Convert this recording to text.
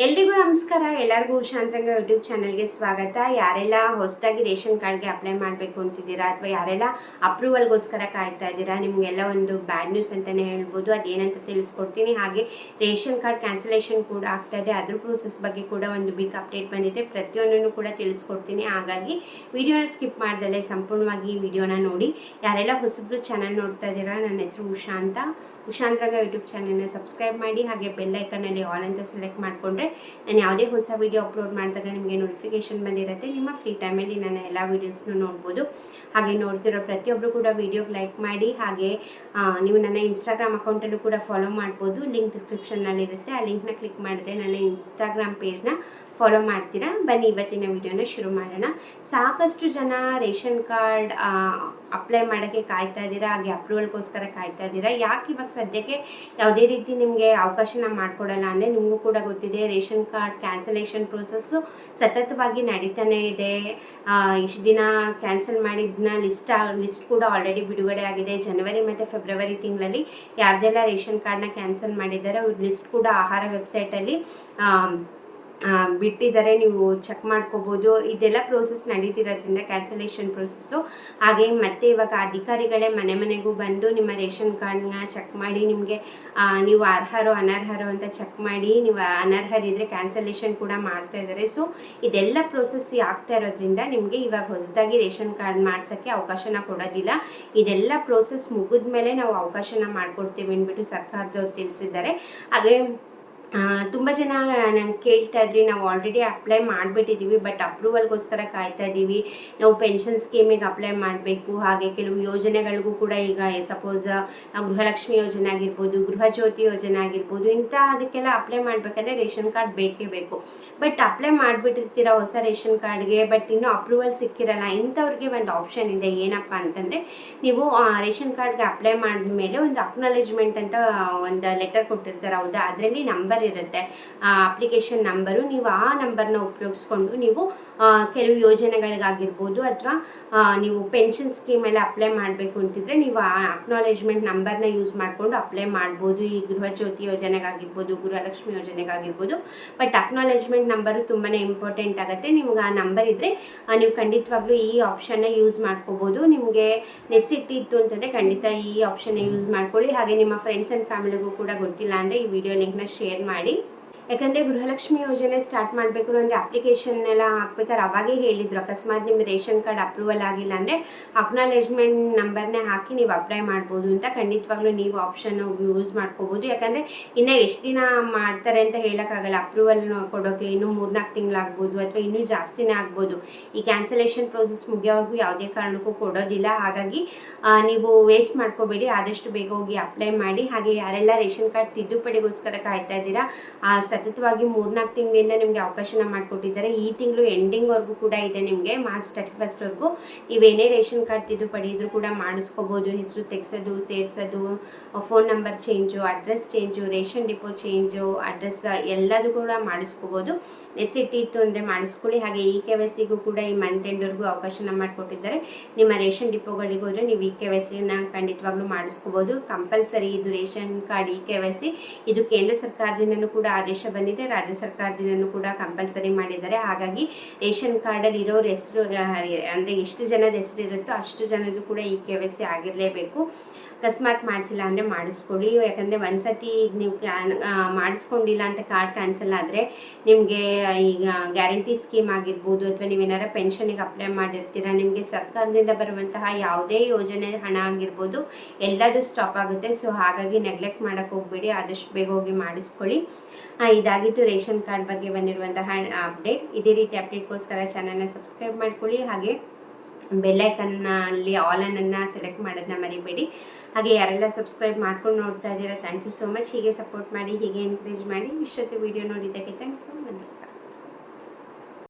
ಎಲ್ರಿಗೂ ನಮಸ್ಕಾರ. ಎಲ್ಲರಿಗೂ ಶಾಂತರಂಗ ಯೂಟ್ಯೂಬ್ ಚಾನಲ್ಗೆ ಸ್ವಾಗತ. ಯಾರೆಲ್ಲ ಹೊಸದಾಗಿ ರೇಷನ್ ಕಾರ್ಡ್ಗೆ ಅಪ್ಲೈ ಮಾಡಬೇಕು ಅಂತಿದ್ದೀರಾ ಅಥವಾ ಯಾರೆಲ್ಲ ಅಪ್ರೂವಲ್ಗೋಸ್ಕರ ಕಾಯ್ತಾ ಇದ್ದೀರಾ, ನಿಮಗೆಲ್ಲ ಒಂದು ಬ್ಯಾಡ್ ನ್ಯೂಸ್ ಅಂತಲೇ ಹೇಳ್ಬೋದು. ಅದೇನಂತ ತಿಳಿಸ್ಕೊಡ್ತೀನಿ. ಹಾಗೆ ರೇಷನ್ ಕಾರ್ಡ್ ಕ್ಯಾನ್ಸಲೇಷನ್ ಕೂಡ ಆಗ್ತಾ ಇದೆ. ಅದ್ರ ಪ್ರೋಸೆಸ್ ಬಗ್ಗೆ ಕೂಡ ಒಂದು ಬಿಗ್ ಅಪ್ಡೇಟ್ ಬಂದಿದೆ. ಪ್ರತಿಯೊಂದನ್ನು ಕೂಡ ತಿಳಿಸ್ಕೊಡ್ತೀನಿ. ಹಾಗಾಗಿ ವಿಡಿಯೋನ ಸ್ಕಿಪ್ ಮಾಡ್ದಲೆ ಸಂಪೂರ್ಣವಾಗಿ ಈ ವಿಡಿಯೋನ ನೋಡಿ. ಯಾರೆಲ್ಲ ಹೊಸಬ್ರು ಚಾನಲ್ ನೋಡ್ತಾ ಇದ್ದೀರಾ, ನನ್ನ ಹೆಸರು ಉಷಾ ಅಂತ ಉಷಾಂತ್ರಾಗ ಯೂಟ್ಯೂಬ್ ಚಾನಲ್ನ ಸಬ್ಸ್ಕ್ರೈಬ್ ಮಾಡಿ. ಹಾಗೆ ಬೆಲ್ ಐಕನಲ್ಲಿ ಆಲ್ ಅಂತ ಸೆಲೆಕ್ಟ್ ಮಾಡಿಕೊಂಡ್ರೆ ನಾನು ಯಾವುದೇ ಹೊಸ ವೀಡಿಯೋ ಅಪ್ಲೋಡ್ ಮಾಡಿದಾಗ ನಿಮಗೆ ನೋಟಿಫಿಕೇಶನ್ ಬಂದಿರುತ್ತೆ. ನಿಮ್ಮ ಫ್ರೀ ಟೈಮಲ್ಲಿ ನಾನು ಎಲ್ಲ ವೀಡಿಯೋಸ್ನೂ ನೋಡ್ಬೋದು. ಹಾಗೆ ನೋಡ್ತಿರೋ ಪ್ರತಿಯೊಬ್ಬರು ಕೂಡ ವೀಡಿಯೋಗೆ ಲೈಕ್ ಮಾಡಿ, ಹಾಗೆ ನೀವು ನನ್ನ ಇನ್ಸ್ಟಾಗ್ರಾಮ್ ಅಕೌಂಟಲ್ಲೂ ಕೂಡ ಫಾಲೋ ಮಾಡ್ಬೋದು. ಲಿಂಕ್ ಡಿಸ್ಕ್ರಿಪ್ಷನ್ನಲ್ಲಿರುತ್ತೆ ಆ ಲಿಂಕ್ನ ಕ್ಲಿಕ್ ಮಾಡಿದ್ರೆ ನನ್ನ ಇನ್ಸ್ಟಾಗ್ರಾಮ್ ಪೇಜ್ನ ಫಾಲೋ ಮಾಡ್ತೀರಾ? ಬನ್ನಿ, ಇವತ್ತಿನ ವಿಡಿಯೋನ ಶುರು ಮಾಡೋಣ. ಸಾಕಷ್ಟು ಜನ ರೇಷನ್ ಕಾರ್ಡ್ ಅಪ್ಲೈ ಮಾಡೋಕ್ಕೆ ಕಾಯ್ತಾ ಇದ್ದೀರಾ? ಹಾಗೆ ಅಪ್ರೂವಲ್ಗೋಸ್ಕರ ಕಾಯ್ತಾ ಇದ್ದೀರಾ? ಯಾಕೆ ಇವಾಗ ಸದ್ಯಕ್ಕೆ ಯಾವುದೇ ರೀತಿ ನಿಮಗೆ ಅವಕಾಶನ ಮಾಡಿಕೊಡಲ್ಲ? ಅಂದರೆ ನಿಮಗೂ ಕೂಡ ಗೊತ್ತಿದೆ, ರೇಷನ್ ಕಾರ್ಡ್ ಕ್ಯಾನ್ಸಲೇಷನ್ ಪ್ರೋಸೆಸ್ಸು ಸತತವಾಗಿ ನಡೀತಾನೆ ಇದೆ. ಇಷ್ಟು ದಿನ ಕ್ಯಾನ್ಸಲ್ ಮಾಡಿದ್ನ ಲಿಸ್ಟ್ ಲಿಸ್ಟ್ ಕೂಡ ಆಲ್ರೆಡಿ ಬಿಡುಗಡೆ ಆಗಿದೆ. ಜನವರಿ ಮತ್ತು ಫೆಬ್ರವರಿ ತಿಂಗಳಲ್ಲಿ ಯಾರ್ದೆಲ್ಲ ರೇಷನ್ ಕಾರ್ಡ್ನ ಕ್ಯಾನ್ಸಲ್ ಮಾಡಿದ್ದಾರೆ ಅವ್ರ ಲಿಸ್ಟ್ ಕೂಡ ಆಹಾರ ವೆಬ್ಸೈಟಲ್ಲಿ ಬಿಟ್ಟಿದ್ದಾರೆ, ನೀವು ಚೆಕ್ ಮಾಡ್ಕೋಬೋದು. ಇದೆಲ್ಲ ಪ್ರೋಸೆಸ್ ನಡೀತಿರೋದ್ರಿಂದ ಕ್ಯಾನ್ಸಲೇಷನ್ ಪ್ರೋಸೆಸ್ಸು ಹಾಗೆ ಮತ್ತೆ ಇವಾಗ ಅಧಿಕಾರಿಗಳೇ ಮನೆ ಮನೆಗೂ ಬಂದು ನಿಮ್ಮ ರೇಷನ್ ಕಾರ್ಡ್ನ ಚೆಕ್ ಮಾಡಿ, ನಿಮಗೆ ನೀವು ಅರ್ಹರೋ ಅನರ್ಹರೋ ಅಂತ ಚೆಕ್ ಮಾಡಿ, ನೀವು ಅನರ್ಹರಿದ್ರೆ ಕ್ಯಾನ್ಸಲೇಷನ್ ಕೂಡ ಮಾಡ್ತಾ ಇದ್ದಾರೆ. ಸೊ ಇದೆಲ್ಲ ಪ್ರೋಸೆಸ್ ಆಗ್ತಾ ಇರೋದ್ರಿಂದ ನಿಮಗೆ ಇವಾಗ ಹೊಸದಾಗಿ ರೇಷನ್ ಕಾರ್ಡ್ ಮಾಡ್ಸೋಕ್ಕೆ ಅವಕಾಶನ ಕೊಡೋದಿಲ್ಲ. ಇದೆಲ್ಲ ಪ್ರೋಸೆಸ್ ಮುಗಿದ ಮೇಲೆ ನಾವು ಅವಕಾಶನ ಮಾಡಿಕೊಡ್ತೀವಿ ಅಂದ್ಬಿಟ್ಟು ಸರ್ಕಾರದವ್ರು ತಿಳಿಸಿದ್ದಾರೆ. ಹಾಗೆ ತುಂಬ ಜನ ನಂಗೆ ಕೇಳ್ತಾ ಇದ್ರಿ, ನಾವು ಆಲ್ರೆಡಿ ಅಪ್ಲೈ ಮಾಡಿಬಿಟ್ಟಿದ್ದೀವಿ ಬಟ್ ಅಪ್ರೂವಲ್ಗೋಸ್ಕರ ಕಾಯ್ತಾ ಇದ್ದೀವಿ ನಾವು ಪೆನ್ಷನ್ ಸ್ಕೀಮಿಗೆ ಅಪ್ಲೈ ಮಾಡಬೇಕು. ಹಾಗೆ ಕೆಲವು ಯೋಜನೆಗಳಿಗೂ ಕೂಡ ಈಗ ಸಪೋಸ್ ಗೃಹಲಕ್ಷ್ಮಿ ಯೋಜನೆ ಆಗಿರ್ಬೋದು, ಗೃಹ ಜ್ಯೋತಿ ಯೋಜನೆ ಆಗಿರ್ಬೋದು ಇಂಥ ಅದಕ್ಕೆಲ್ಲ ಅಪ್ಲೈ ಮಾಡಬೇಕಂದ್ರೆ ರೇಷನ್ ಕಾರ್ಡ್ ಬೇಕೇ ಬೇಕು. ಬಟ್ ಅಪ್ಲೈ ಮಾಡಿಬಿಟ್ಟಿರ್ತೀರ ಹೊಸ ರೇಷನ್ ಕಾರ್ಡ್ಗೆ ಬಟ್ ಇನ್ನೂ ಅಪ್ರೂವಲ್ ಸಿಕ್ಕಿರಲ್ಲ, ಇಂಥವ್ರಿಗೆ ಒಂದು ಆಪ್ಷನ್ ಇದೆ. ಏನಪ್ಪ ಅಂತಂದರೆ, ನೀವು ರೇಷನ್ ಕಾರ್ಡ್ಗೆ ಅಪ್ಲೈ ಮಾಡಿದ ಮೇಲೆ ಒಂದು ಅಕ್ನಾಲೇಜ್ಮೆಂಟ್ ಅಂತ ಒಂದು ಲೆಟರ್ ಕೊಟ್ಟಿರ್ತಾರೆ. ಹೌದಾ? ಅದರಲ್ಲಿ ನಂಬರ್ ಇರುತ್ತೆ. ಆ ಅಪ್ಲಿಕೇಶನ್ ನಂಬರು ನೀವು ಆ ನಂಬರ್ನ ಉಪಯೋಗಿಸ್ಕೊಂಡು ನೀವು ಕೆಲವು ಯೋಜನೆಗಳಿಗಾಗಿರ್ಬೋದು ಅಥವಾ ನೀವು ಪೆನ್ಷನ್ ಸ್ಕೀಮೆಲ್ಲ ಅಪ್ಲೈ ಮಾಡಬೇಕು ಅಂತಿದ್ರೆ ನೀವು ಆ ಅಕ್ನಾಲೇಜ್ಮೆಂಟ್ ನಂಬರ್ನ ಯೂಸ್ ಮಾಡಿಕೊಂಡು ಅಪ್ಲೈ ಮಾಡ್ಬೋದು. ಈ ಗೃಹ ಜ್ಯೋತಿ ಯೋಜನೆಗಾಗಿರ್ಬೋದು, ಗೃಹಲಕ್ಷ್ಮಿ ಯೋಜನೆಗಾಗಿರ್ಬೋದು. ಬಟ್ ಅಕ್ನಾಲೇಜ್ಮೆಂಟ್ ನಂಬರು ತುಂಬಾ ಇಂಪಾರ್ಟೆಂಟ್ ಆಗುತ್ತೆ. ನಿಮ್ಗೆ ಆ ನಂಬರ್ ಇದ್ರೆ ನೀವು ಖಂಡಿತವಾಗ್ಲೂ ಈ ಆಪ್ಷನ್ನ ಯೂಸ್ ಮಾಡ್ಕೋಬೋದು. ನಿಮಗೆ ನೆಸಿಟಿ ಇತ್ತು ಅಂತಂದರೆ ಖಂಡಿತ ಈ ಆಪ್ಷನ್ನ ಯೂಸ್ ಮಾಡ್ಕೊಳ್ಳಿ. ಹಾಗೆ ನಿಮ್ಮ ಫ್ರೆಂಡ್ಸ್ ಆ್ಯಂಡ್ ಫ್ಯಾಮಿಲಿಗೂ ಕೂಡ ಗೊತ್ತಿಲ್ಲ ಅಂದರೆ ಈ ವಿಡಿಯೋ ಲಿಂಕ್ನ ಶೇರ್ ಮಾಡಿ adding ಯಾಕಂದರೆ ಗೃಹಲಕ್ಷ್ಮಿ ಯೋಜನೆ ಸ್ಟಾರ್ಟ್ ಮಾಡಬೇಕು ಅಂದರೆ ಅಪ್ಲಿಕೇಶನ್ ಎಲ್ಲ ಹಾಕ್ಬೇಕಾದ್ರೆ ಅವಾಗೇ ಹೇಳಿದ್ರು. ಅಕಸ್ಮಾತ್ ನಿಮ್ಮ ರೇಷನ್ ಕಾರ್ಡ್ ಅಪ್ರೂವಲ್ ಆಗಿಲ್ಲ ಅಂದರೆ ಅಕ್ನಾಲೇಜ್ಮೆಂಟ್ ನಂಬರ್ನೇ ಹಾಕಿ ನೀವು ಅಪ್ಲೈ ಮಾಡ್ಬೋದು ಅಂತ ಖಂಡಿತವಾಗ್ಲೂ ನೀವು ಆಪ್ಷನ್ ಯೂಸ್ ಮಾಡ್ಕೋಬೋದು. ಯಾಕಂದರೆ ಇನ್ನು ಎಷ್ಟು ದಿನ ಮಾಡ್ತಾರೆ ಅಂತ ಹೇಳೋಕ್ಕಾಗಲ್ಲ. ಅಪ್ರೂವಲ್ ಕೊಡೋಕ್ಕೆ ಇನ್ನೂ ಮೂರ್ನಾಲ್ಕು ತಿಂಗಳಾಗ್ಬೋದು ಅಥವಾ ಇನ್ನೂ ಜಾಸ್ತಿನೇ ಆಗ್ಬೋದು. ಈ ಕ್ಯಾನ್ಸಲೇಷನ್ ಪ್ರೋಸೆಸ್ ಮುಗಿಯೋವರೆಗೂ ಯಾವುದೇ ಕಾರಣಕ್ಕೂ ಕೊಡೋದಿಲ್ಲ. ಹಾಗಾಗಿ ನೀವು ವೇಸ್ಟ್ ಮಾಡ್ಕೋಬೇಡಿ. ಆದಷ್ಟು ಬೇಗ ಹೋಗಿ ಅಪ್ಲೈ ಮಾಡಿ. ಹಾಗೆ ಯಾರೆಲ್ಲ ರೇಷನ್ ಕಾರ್ಡ್ ತಿದ್ದುಪಡಿಗೋಸ್ಕರ ಕಾಯ್ತಾ ಇದ್ದೀರಾ ಸತತವಾಗಿ ಮೂರ್ನಾಲ್ಕು ತಿಂಗಳಿಂದ ನಿಮಗೆ ಅವಕಾಶನ ಮಾಡಿಕೊಟ್ಟಿದ್ದಾರೆ. ಈ ತಿಂಗಳು ಎಂಡಿಂಗ್ವರೆಗೂ ಕೂಡ ಇದೆ ನಿಮಗೆ ಮಾರ್ಚ್ ತರ್ಟಿ ಫಸ್ಟ್ವರೆಗೂ ನೀವೇನೇ ರೇಷನ್ ಕಾರ್ಡ್ ತಿದ್ದುಪಡಿ ಇದ್ರೂ ಕೂಡ ಮಾಡಿಸ್ಕೋಬೋದು. ಹೆಸರು ತೆಗ್ಸೋದು, ಸೇರಿಸೋದು phone number change address change ration depot change address ಎಲ್ಲದೂ ಕೂಡ ಮಾಡಿಸ್ಕೋಬೋದು. ನೆಸಿಟಿ ಇತ್ತು ಅಂದರೆ ಮಾಡಿಸ್ಕೊಳ್ಳಿ. ಹಾಗೆ ಇ ಕೆ ವೈ ಸಿಗೂ ಕೂಡ ಈ ಮಂತ್ ಎಂಡ್ವರೆಗೂ ಅವಕಾಶನ ಮಾಡಿಕೊಟ್ಟಿದ್ದಾರೆ. ನಿಮ್ಮ ರೇಷನ್ ಡಿಪೋಗಳಿಗೆ ಹೋದರೆ ನೀವು ಇ ಕೆ ವೈ ಸಿನ ಖಂಡಿತವಾಗ್ಲೂ ಮಾಡಿಸ್ಕೋಬೋದು. ಕಂಪಲ್ಸರಿ ಇದು ration card E K Y C ಇದು ಕೇಂದ್ರ ಸರ್ಕಾರದಿಂದನೂ ಕೂಡ ಆದೇಶ ಬಂದಿದೆ. ರಾಜ್ಯ ಸರ್ಕಾರದಿಂದನೂ ಕೂಡ ಕಂಪಲ್ಸರಿ ಮಾಡಿದ್ದಾರೆ. ಹಾಗಾಗಿ ರೇಷನ್ ಕಾರ್ಡಲ್ಲಿ ಇರೋರ ಹೆಸರು ಅಂದರೆ ಎಷ್ಟು ಜನದ ಹೆಸರು ಇರುತ್ತೋ ಅಷ್ಟು ಜನದ್ದು ಕೂಡ ಈ ಕೆ ವೈ ಸಿ ಆಗಿರಲೇಬೇಕು. ಅಕಸ್ಮಾತ್ ಮಾಡಿಸಿಲ್ಲ ಅಂದರೆ ಮಾಡಿಸ್ಕೊಳ್ಳಿ. ಯಾಕಂದರೆ ಒಂದ್ಸತಿ ಈಗ ನೀವು ಕ್ಯಾನ್ ಮಾಡಿಸ್ಕೊಂಡಿಲ್ಲ ಅಂತ ಕಾರ್ಡ್ ಕ್ಯಾನ್ಸಲ್ ಆದರೆ ನಿಮಗೆ ಈಗ ಗ್ಯಾರಂಟಿ ಸ್ಕೀಮ್ ಆಗಿರ್ಬೋದು ಅಥವಾ ನೀವೇನಾರ ಪೆನ್ಷನಿಗೆ ಅಪ್ಲೈ ಮಾಡಿರ್ತೀರಾ, ನಿಮಗೆ ಸರ್ಕಾರದಿಂದ ಬರುವಂತಹ ಯಾವುದೇ ಯೋಜನೆ ಹಣ ಆಗಿರ್ಬೋದು ಎಲ್ಲದೂ ಸ್ಟಾಪ್ ಆಗುತ್ತೆ. ಸೊ ಹಾಗಾಗಿ ನೆಗ್ಲೆಕ್ಟ್ ಮಾಡೋಕ್ಕೆ ಹೋಗಬೇಡಿ. ಆದಷ್ಟು ಬೇಗ ಹೋಗಿ ಮಾಡಿಸ್ಕೊಳ್ಳಿ. ಇದಾಗಿತ್ತು ರೇಷನ್ ಕಾರ್ಡ್ ಬಗ್ಗೆ ಬಂದಿರುವಂತಹ ಅಪ್ಡೇಟ್. ಇದೇ ರೀತಿ ಅಪ್ಡೇಟ್ಗೋಸ್ಕರ ಚಾನಲ್ನ ಸಬ್ಸ್ಕ್ರೈಬ್ ಮಾಡ್ಕೊಳ್ಳಿ. ಹಾಗೆ ಬೆಲ್ಲೈಕನ್ನಲ್ಲಿ ಆಲನ್ನು ಸೆಲೆಕ್ಟ್ ಮಾಡೋದನ್ನ ಮರಿಬೇಡಿ. ಹಾಗೆ ಯಾರೆಲ್ಲ ಸಬ್ಸ್ಕ್ರೈಬ್ ಮಾಡ್ಕೊಂಡು ನೋಡ್ತಾ ಇದ್ದೀರಾ ಥ್ಯಾಂಕ್ ಯು ಸೋ ಮಚ್ ಹೀಗೆ ಸಪೋರ್ಟ್ ಮಾಡಿ, ಹೀಗೆ ಎನ್ಕರೇಜ್ ಮಾಡಿ. ಇಷ್ಟೊತ್ತು ವಿಡಿಯೋ ನೋಡಿದ್ದಕ್ಕೆ ಥ್ಯಾಂಕ್ ಯು ನಮಸ್ಕಾರ.